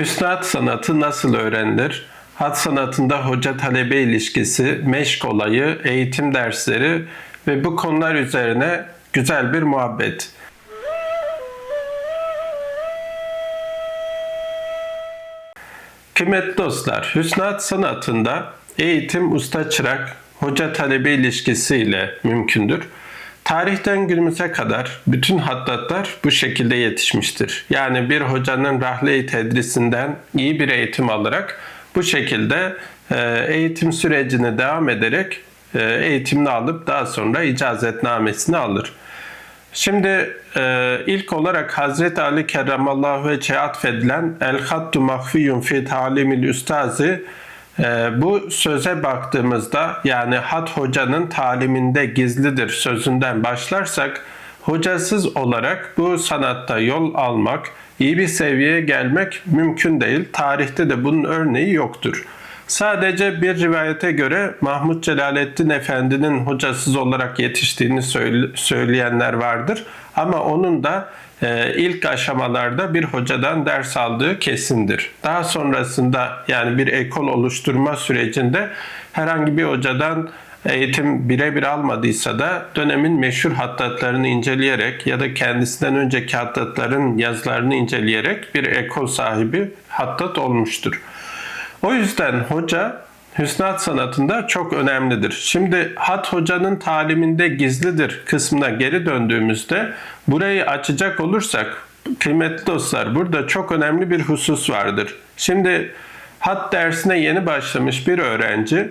Hüsnü sanatı nasıl öğrenilir? Hat sanatında hoca talebe ilişkisi, meşk olayı, eğitim dersleri ve bu konular üzerine güzel bir muhabbet. Kıymetli dostlar, Hüsnü Hat sanatında eğitim usta çırak, hoca talebe ilişkisiyle mümkündür. Tarihten günümüze kadar bütün hattatlar bu şekilde yetişmiştir. Yani bir hocanın rahle-i tedrisinden iyi bir eğitim alarak bu şekilde e, eğitim sürecini devam ederek e, eğitimini alıp daha sonra icazetnamesini alır. Şimdi e, ilk olarak Hazreti Ali Kerramallahu Vece'ye atfedilen El Hattu Mahfiyun fi Talimil Üstazi bu söze baktığımızda yani hat hocanın taliminde gizlidir sözünden başlarsak hocasız olarak bu sanatta yol almak, iyi bir seviyeye gelmek mümkün değil. Tarihte de bunun örneği yoktur. Sadece bir rivayete göre Mahmud Celaleddin Efendi'nin hocasız olarak yetiştiğini söyleyenler vardır. Ama onun da e, ilk aşamalarda bir hocadan ders aldığı kesindir. Daha sonrasında yani bir ekol oluşturma sürecinde herhangi bir hocadan eğitim birebir almadıysa da dönemin meşhur hattatlarını inceleyerek ya da kendisinden önceki hattatların yazılarını inceleyerek bir ekol sahibi hattat olmuştur. O yüzden hoca Hüsnat sanatında çok önemlidir. Şimdi hat hocanın taliminde gizlidir kısmına geri döndüğümüzde burayı açacak olursak kıymetli dostlar burada çok önemli bir husus vardır. Şimdi hat dersine yeni başlamış bir öğrenci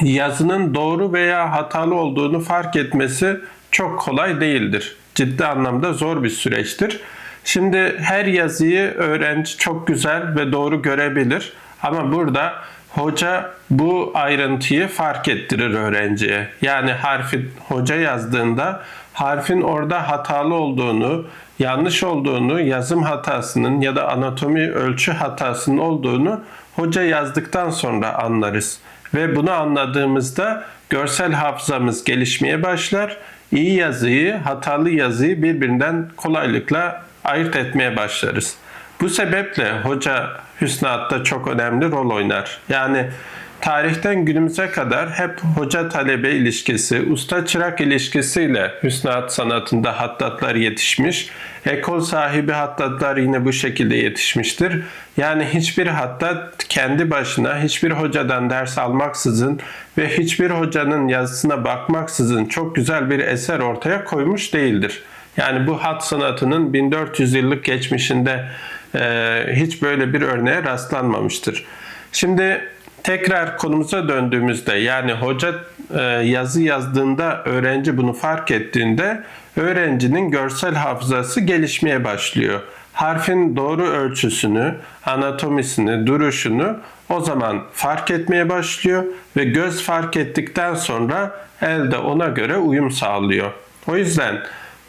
yazının doğru veya hatalı olduğunu fark etmesi çok kolay değildir. Ciddi anlamda zor bir süreçtir. Şimdi her yazıyı öğrenci çok güzel ve doğru görebilir ama burada hoca bu ayrıntıyı fark ettirir öğrenciye. Yani harfi hoca yazdığında harfin orada hatalı olduğunu, yanlış olduğunu, yazım hatasının ya da anatomi ölçü hatasının olduğunu hoca yazdıktan sonra anlarız. Ve bunu anladığımızda görsel hafızamız gelişmeye başlar. İyi yazıyı, hatalı yazıyı birbirinden kolaylıkla ayırt etmeye başlarız. Bu sebeple hoca hüsnatta çok önemli rol oynar. Yani tarihten günümüze kadar hep hoca talebe ilişkisi, usta çırak ilişkisiyle hüsnat sanatında hattatlar yetişmiş. Ekol sahibi hattatlar yine bu şekilde yetişmiştir. Yani hiçbir hattat kendi başına hiçbir hocadan ders almaksızın ve hiçbir hocanın yazısına bakmaksızın çok güzel bir eser ortaya koymuş değildir. Yani bu hat sanatının 1400 yıllık geçmişinde hiç böyle bir örneğe rastlanmamıştır. Şimdi tekrar konumuza döndüğümüzde yani hoca e, yazı yazdığında öğrenci bunu fark ettiğinde öğrencinin görsel hafızası gelişmeye başlıyor. Harfin doğru ölçüsünü, anatomisini, duruşunu o zaman fark etmeye başlıyor ve göz fark ettikten sonra el de ona göre uyum sağlıyor. O yüzden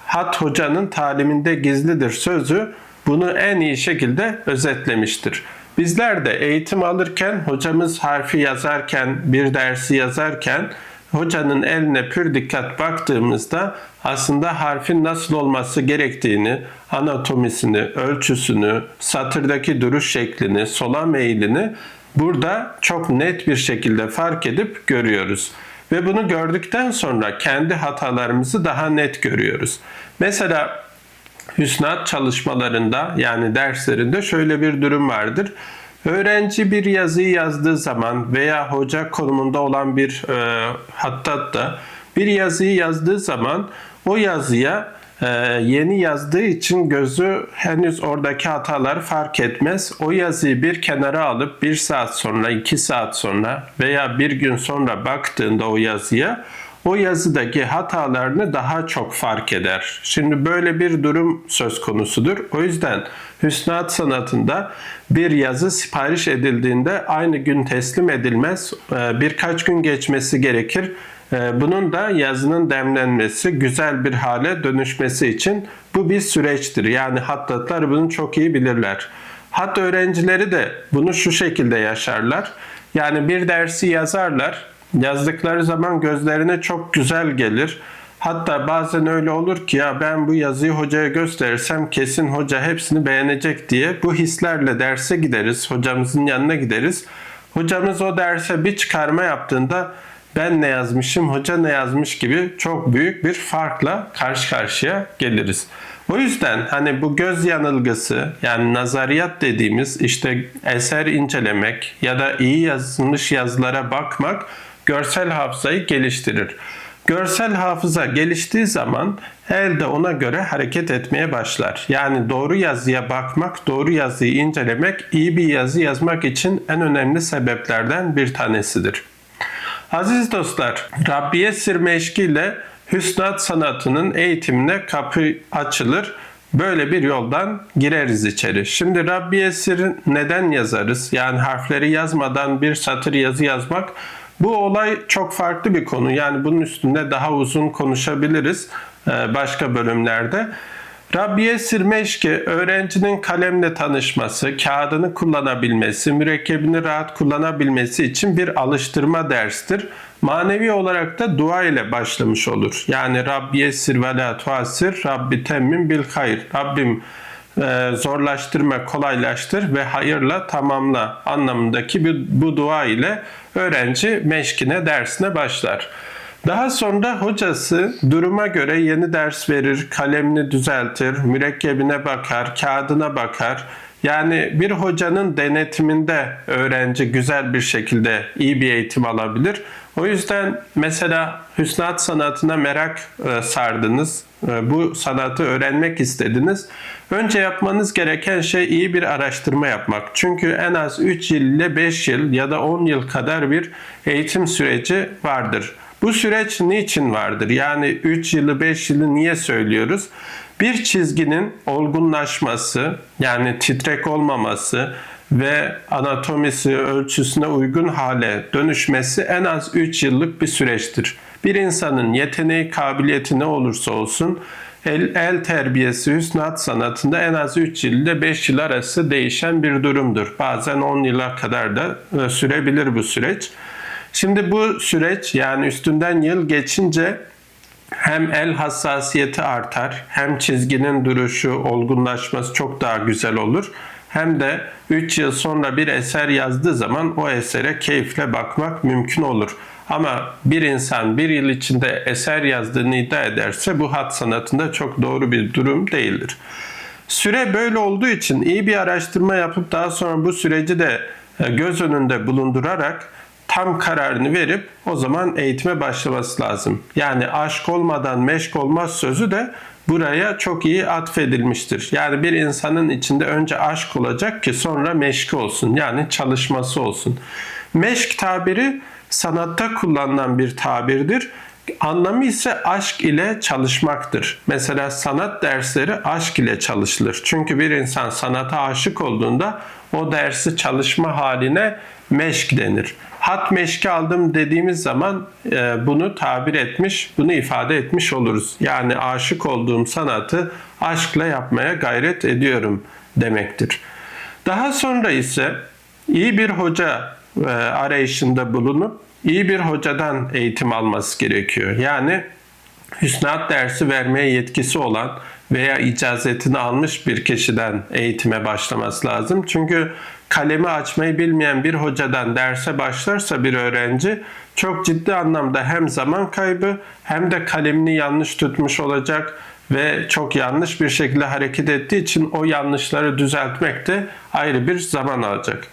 hat hocanın taliminde gizlidir sözü bunu en iyi şekilde özetlemiştir. Bizler de eğitim alırken hocamız harfi yazarken, bir dersi yazarken hocanın eline pür dikkat baktığımızda aslında harfin nasıl olması gerektiğini, anatomisini, ölçüsünü, satırdaki duruş şeklini, sola meylini burada çok net bir şekilde fark edip görüyoruz. Ve bunu gördükten sonra kendi hatalarımızı daha net görüyoruz. Mesela Hüsnat çalışmalarında yani derslerinde şöyle bir durum vardır. Öğrenci bir yazıyı yazdığı zaman veya hoca konumunda olan bir e, hattat da bir yazıyı yazdığı zaman o yazıya e, yeni yazdığı için gözü henüz oradaki hataları fark etmez. O yazıyı bir kenara alıp bir saat sonra, iki saat sonra veya bir gün sonra baktığında o yazıya o yazıdaki hatalarını daha çok fark eder. Şimdi böyle bir durum söz konusudur. O yüzden hüsnat sanatında bir yazı sipariş edildiğinde aynı gün teslim edilmez. Ee, birkaç gün geçmesi gerekir. Ee, bunun da yazının demlenmesi, güzel bir hale dönüşmesi için bu bir süreçtir. Yani hattatlar bunu çok iyi bilirler. Hat öğrencileri de bunu şu şekilde yaşarlar. Yani bir dersi yazarlar, Yazdıkları zaman gözlerine çok güzel gelir. Hatta bazen öyle olur ki ya ben bu yazıyı hocaya gösterirsem kesin hoca hepsini beğenecek diye bu hislerle derse gideriz. Hocamızın yanına gideriz. Hocamız o derse bir çıkarma yaptığında ben ne yazmışım, hoca ne yazmış gibi çok büyük bir farkla karşı karşıya geliriz. O yüzden hani bu göz yanılgısı yani nazariyat dediğimiz işte eser incelemek ya da iyi yazılmış yazılara bakmak görsel hafızayı geliştirir. Görsel hafıza geliştiği zaman el de ona göre hareket etmeye başlar. Yani doğru yazıya bakmak, doğru yazıyı incelemek iyi bir yazı yazmak için en önemli sebeplerden bir tanesidir. Aziz dostlar, Rabbiye Sirmeşki ile Hüsnat sanatının eğitimine kapı açılır. Böyle bir yoldan gireriz içeri. Şimdi Rabbiye Sir neden yazarız? Yani harfleri yazmadan bir satır yazı yazmak bu olay çok farklı bir konu. Yani bunun üstünde daha uzun konuşabiliriz başka bölümlerde. Rabbiye Sirmeşki öğrencinin kalemle tanışması, kağıdını kullanabilmesi, mürekkebini rahat kullanabilmesi için bir alıştırma derstir. Manevi olarak da dua ile başlamış olur. Yani Rabbiye sir ve la tuasir, Rabbi temmin bil hayır. Rabbim e, zorlaştırma, kolaylaştır ve hayırla tamamla anlamındaki bir, bu dua ile öğrenci meşkine dersine başlar. Daha sonra hocası duruma göre yeni ders verir, kalemini düzeltir, mürekkebine bakar, kağıdına bakar. Yani bir hocanın denetiminde öğrenci güzel bir şekilde iyi bir eğitim alabilir. O yüzden mesela hüsnat sanatına merak e, sardınız, e, bu sanatı öğrenmek istediniz. Önce yapmanız gereken şey iyi bir araştırma yapmak. Çünkü en az 3 yıl ile 5 yıl ya da 10 yıl kadar bir eğitim süreci vardır. Bu süreç niçin vardır? Yani 3 yılı 5 yılı niye söylüyoruz? Bir çizginin olgunlaşması yani titrek olmaması ve anatomisi ölçüsüne uygun hale dönüşmesi en az 3 yıllık bir süreçtir. Bir insanın yeteneği, kabiliyeti ne olursa olsun el, el terbiyesi, hüsnat sanatında en az 3 yıl ile 5 yıl arası değişen bir durumdur. Bazen 10 yıla kadar da e, sürebilir bu süreç. Şimdi bu süreç yani üstünden yıl geçince hem el hassasiyeti artar, hem çizginin duruşu, olgunlaşması çok daha güzel olur. Hem de 3 yıl sonra bir eser yazdığı zaman o esere keyifle bakmak mümkün olur. Ama bir insan bir yıl içinde eser yazdığını iddia ederse bu hat sanatında çok doğru bir durum değildir. Süre böyle olduğu için iyi bir araştırma yapıp daha sonra bu süreci de e, göz önünde bulundurarak tam kararını verip o zaman eğitime başlaması lazım. Yani aşk olmadan meşk olmaz sözü de buraya çok iyi atfedilmiştir. Yani bir insanın içinde önce aşk olacak ki sonra meşki olsun. Yani çalışması olsun. Meşk tabiri sanatta kullanılan bir tabirdir. Anlamı ise aşk ile çalışmaktır. Mesela sanat dersleri aşk ile çalışılır. Çünkü bir insan sanata aşık olduğunda o dersi çalışma haline meşk denir. Hat meşki aldım dediğimiz zaman e, bunu tabir etmiş, bunu ifade etmiş oluruz. Yani aşık olduğum sanatı aşkla yapmaya gayret ediyorum demektir. Daha sonra ise iyi bir hoca e, arayışında bulunup iyi bir hocadan eğitim alması gerekiyor. Yani hüsnat dersi vermeye yetkisi olan veya icazetini almış bir kişiden eğitime başlaması lazım. Çünkü kalemi açmayı bilmeyen bir hocadan derse başlarsa bir öğrenci çok ciddi anlamda hem zaman kaybı hem de kalemini yanlış tutmuş olacak ve çok yanlış bir şekilde hareket ettiği için o yanlışları düzeltmek de ayrı bir zaman alacak.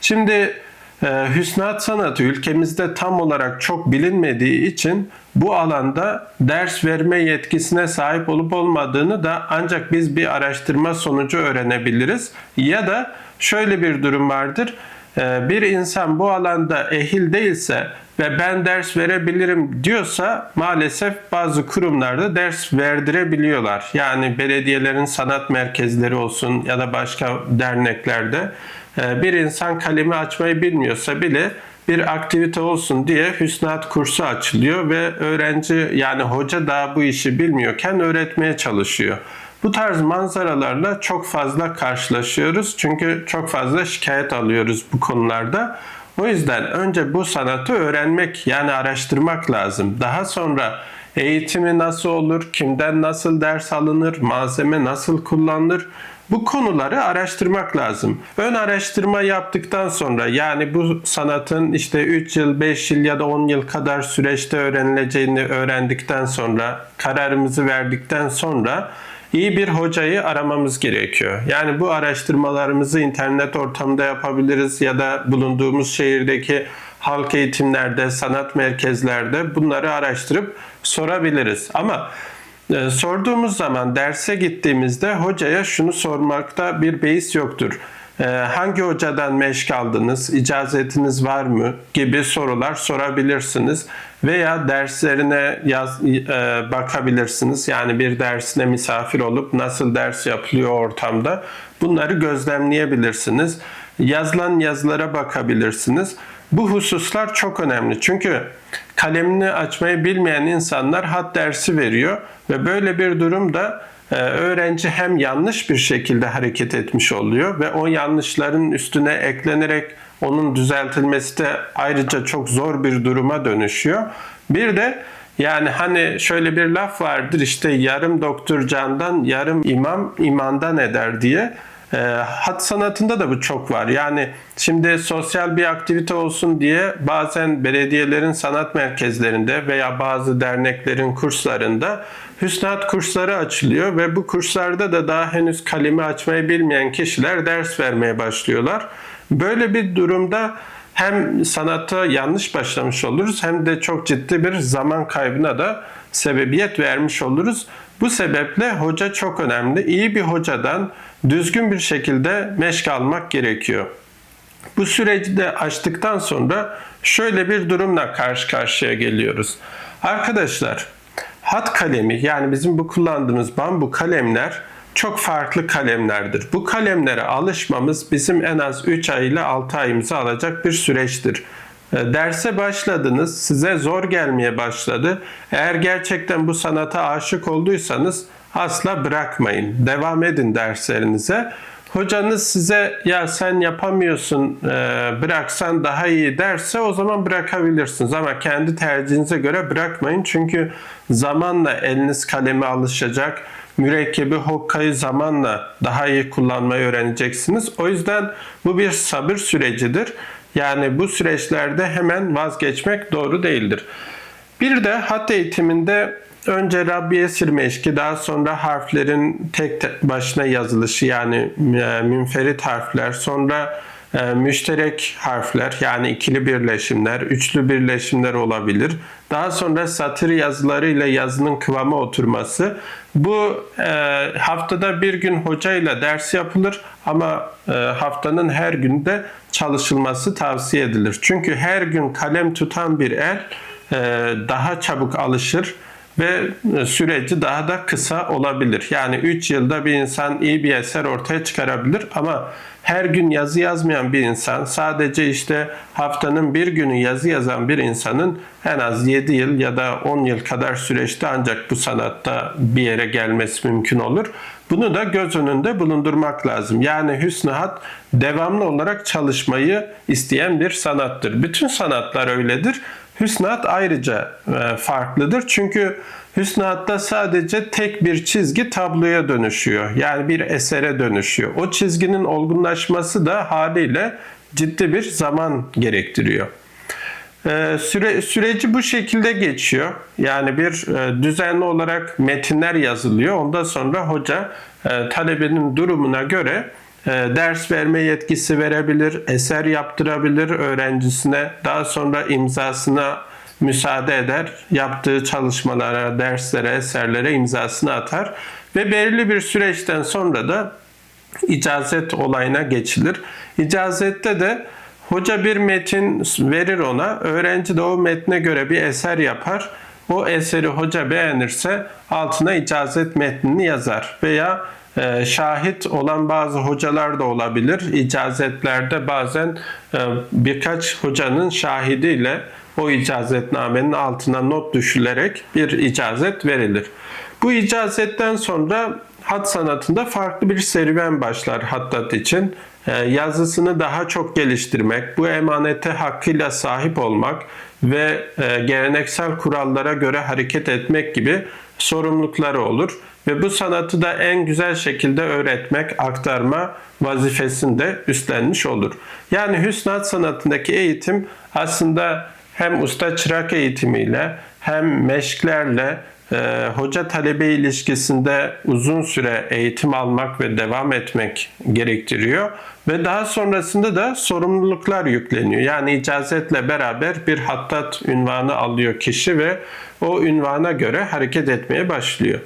Şimdi Hüsnat sanatı ülkemizde tam olarak çok bilinmediği için bu alanda ders verme yetkisine sahip olup olmadığını da ancak biz bir araştırma sonucu öğrenebiliriz. Ya da şöyle bir durum vardır. E, bir insan bu alanda ehil değilse ve ben ders verebilirim diyorsa maalesef bazı kurumlarda ders verdirebiliyorlar. Yani belediyelerin sanat merkezleri olsun ya da başka derneklerde ee, bir insan kalemi açmayı bilmiyorsa bile bir aktivite olsun diye hüsnat kursu açılıyor ve öğrenci yani hoca da bu işi bilmiyorken öğretmeye çalışıyor. Bu tarz manzaralarla çok fazla karşılaşıyoruz. Çünkü çok fazla şikayet alıyoruz bu konularda. O yüzden önce bu sanatı öğrenmek yani araştırmak lazım. Daha sonra eğitimi nasıl olur, kimden nasıl ders alınır, malzeme nasıl kullanılır bu konuları araştırmak lazım. Ön araştırma yaptıktan sonra yani bu sanatın işte 3 yıl, 5 yıl ya da 10 yıl kadar süreçte öğrenileceğini öğrendikten sonra kararımızı verdikten sonra iyi bir hocayı aramamız gerekiyor. Yani bu araştırmalarımızı internet ortamında yapabiliriz ya da bulunduğumuz şehirdeki halk eğitimlerde, sanat merkezlerde bunları araştırıp sorabiliriz. Ama e, sorduğumuz zaman derse gittiğimizde hocaya şunu sormakta bir beis yoktur. E, hangi hocadan meşk aldınız, icazetiniz var mı gibi sorular sorabilirsiniz. Veya derslerine yaz, e, bakabilirsiniz. Yani bir dersine misafir olup nasıl ders yapılıyor ortamda bunları gözlemleyebilirsiniz. Yazılan yazılara bakabilirsiniz. Bu hususlar çok önemli. Çünkü kalemini açmayı bilmeyen insanlar hat dersi veriyor ve böyle bir durumda e, öğrenci hem yanlış bir şekilde hareket etmiş oluyor ve o yanlışların üstüne eklenerek onun düzeltilmesi de ayrıca çok zor bir duruma dönüşüyor. Bir de yani hani şöyle bir laf vardır işte yarım doktor candan yarım imam imandan eder diye. E, hat sanatında da bu çok var. Yani şimdi sosyal bir aktivite olsun diye bazen belediyelerin sanat merkezlerinde veya bazı derneklerin kurslarında hüsnat kursları açılıyor ve bu kurslarda da daha henüz kalemi açmayı bilmeyen kişiler ders vermeye başlıyorlar. Böyle bir durumda hem sanata yanlış başlamış oluruz hem de çok ciddi bir zaman kaybına da sebebiyet vermiş oluruz. Bu sebeple hoca çok önemli. İyi bir hocadan düzgün bir şekilde meşk almak gerekiyor. Bu süreci de açtıktan sonra şöyle bir durumla karşı karşıya geliyoruz. Arkadaşlar hat kalemi yani bizim bu kullandığımız bambu kalemler çok farklı kalemlerdir. Bu kalemlere alışmamız bizim en az 3 ay ile 6 ayımızı alacak bir süreçtir. E, derse başladınız, size zor gelmeye başladı. Eğer gerçekten bu sanata aşık olduysanız asla bırakmayın. Devam edin derslerinize. Hocanız size ya sen yapamıyorsun e, bıraksan daha iyi derse o zaman bırakabilirsiniz. Ama kendi tercihinize göre bırakmayın. Çünkü zamanla eliniz kaleme alışacak. Mürekkebi hokkayı zamanla daha iyi kullanmayı öğreneceksiniz. O yüzden bu bir sabır sürecidir. Yani bu süreçlerde hemen vazgeçmek doğru değildir. Bir de hat eğitiminde önce Rabbiye sirmeşki daha sonra harflerin tek başına yazılışı yani e, münferit harfler sonra müşterek harfler yani ikili birleşimler, üçlü birleşimler olabilir. Daha sonra satır yazılarıyla yazının kıvamı oturması. Bu e, haftada bir gün hocayla ders yapılır ama e, haftanın her günde çalışılması tavsiye edilir. Çünkü her gün kalem tutan bir el e, daha çabuk alışır ve süreci daha da kısa olabilir. Yani 3 yılda bir insan iyi bir eser ortaya çıkarabilir ama her gün yazı yazmayan bir insan sadece işte haftanın bir günü yazı yazan bir insanın en az 7 yıl ya da 10 yıl kadar süreçte ancak bu sanatta bir yere gelmesi mümkün olur. Bunu da göz önünde bulundurmak lazım. Yani hüsnü hat devamlı olarak çalışmayı isteyen bir sanattır. Bütün sanatlar öyledir. Hüsnat ayrıca e, farklıdır. Çünkü hüsnatta sadece tek bir çizgi tabloya dönüşüyor. Yani bir esere dönüşüyor. O çizginin olgunlaşması da haliyle ciddi bir zaman gerektiriyor. E, süre, süreci bu şekilde geçiyor. Yani bir e, düzenli olarak metinler yazılıyor. Ondan sonra hoca talebenin durumuna göre ders verme yetkisi verebilir, eser yaptırabilir öğrencisine. Daha sonra imzasına müsaade eder. Yaptığı çalışmalara, derslere, eserlere imzasını atar ve belirli bir süreçten sonra da icazet olayına geçilir. İcazette de hoca bir metin verir ona, öğrenci de o metne göre bir eser yapar. O eseri hoca beğenirse altına icazet metnini yazar veya ee, şahit olan bazı hocalar da olabilir. İcazetlerde bazen e, birkaç hocanın şahidiyle o icazetnamenin altına not düşülerek bir icazet verilir. Bu icazetten sonra hat sanatında farklı bir serüven başlar hattat için. Ee, yazısını daha çok geliştirmek, bu emanete hakkıyla sahip olmak ve e, geleneksel kurallara göre hareket etmek gibi sorumlulukları olur. Ve bu sanatı da en güzel şekilde öğretmek, aktarma vazifesini de üstlenmiş olur. Yani hüsnat sanatındaki eğitim aslında hem usta çırak eğitimiyle hem meşklerle e, hoca talebe ilişkisinde uzun süre eğitim almak ve devam etmek gerektiriyor ve daha sonrasında da sorumluluklar yükleniyor. Yani icazetle beraber bir hattat ünvanı alıyor kişi ve o ünvana göre hareket etmeye başlıyor.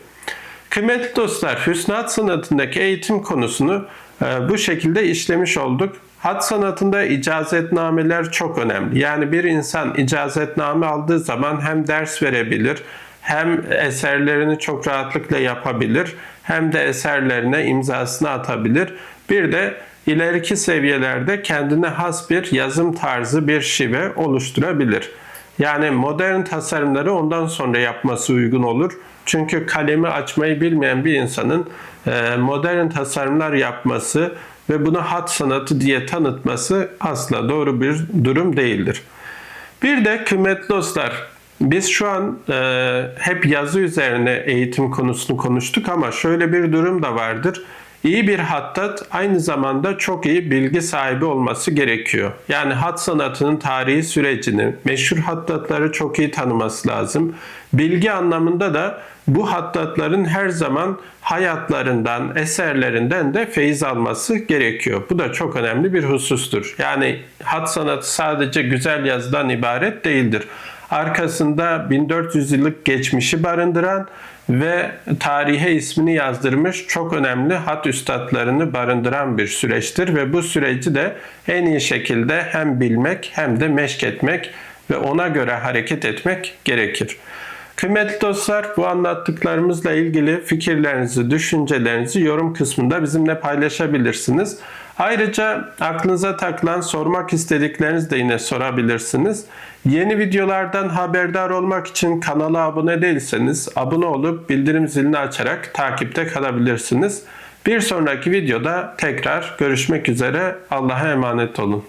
Kıymetli dostlar, Hüsnat sanatındaki eğitim konusunu e, bu şekilde işlemiş olduk. Hat sanatında icazetnameler çok önemli. Yani bir insan icazetname aldığı zaman hem ders verebilir, hem eserlerini çok rahatlıkla yapabilir, hem de eserlerine imzasını atabilir. Bir de ileriki seviyelerde kendine has bir yazım tarzı, bir şive oluşturabilir. Yani modern tasarımları ondan sonra yapması uygun olur. Çünkü kalemi açmayı bilmeyen bir insanın e, modern tasarımlar yapması ve bunu hat sanatı diye tanıtması asla doğru bir durum değildir. Bir de kıymetli dostlar, biz şu an e, hep yazı üzerine eğitim konusunu konuştuk ama şöyle bir durum da vardır. İyi bir hattat aynı zamanda çok iyi bilgi sahibi olması gerekiyor. Yani hat sanatının tarihi sürecini, meşhur hattatları çok iyi tanıması lazım. Bilgi anlamında da bu hattatların her zaman hayatlarından, eserlerinden de feyiz alması gerekiyor. Bu da çok önemli bir husustur. Yani hat sanatı sadece güzel yazıdan ibaret değildir arkasında 1400 yıllık geçmişi barındıran ve tarihe ismini yazdırmış çok önemli hat üstadlarını barındıran bir süreçtir ve bu süreci de en iyi şekilde hem bilmek hem de meşk etmek ve ona göre hareket etmek gerekir. Kıymetli dostlar bu anlattıklarımızla ilgili fikirlerinizi, düşüncelerinizi yorum kısmında bizimle paylaşabilirsiniz. Ayrıca aklınıza takılan sormak istediklerinizi de yine sorabilirsiniz. Yeni videolardan haberdar olmak için kanala abone değilseniz abone olup bildirim zilini açarak takipte kalabilirsiniz. Bir sonraki videoda tekrar görüşmek üzere. Allah'a emanet olun.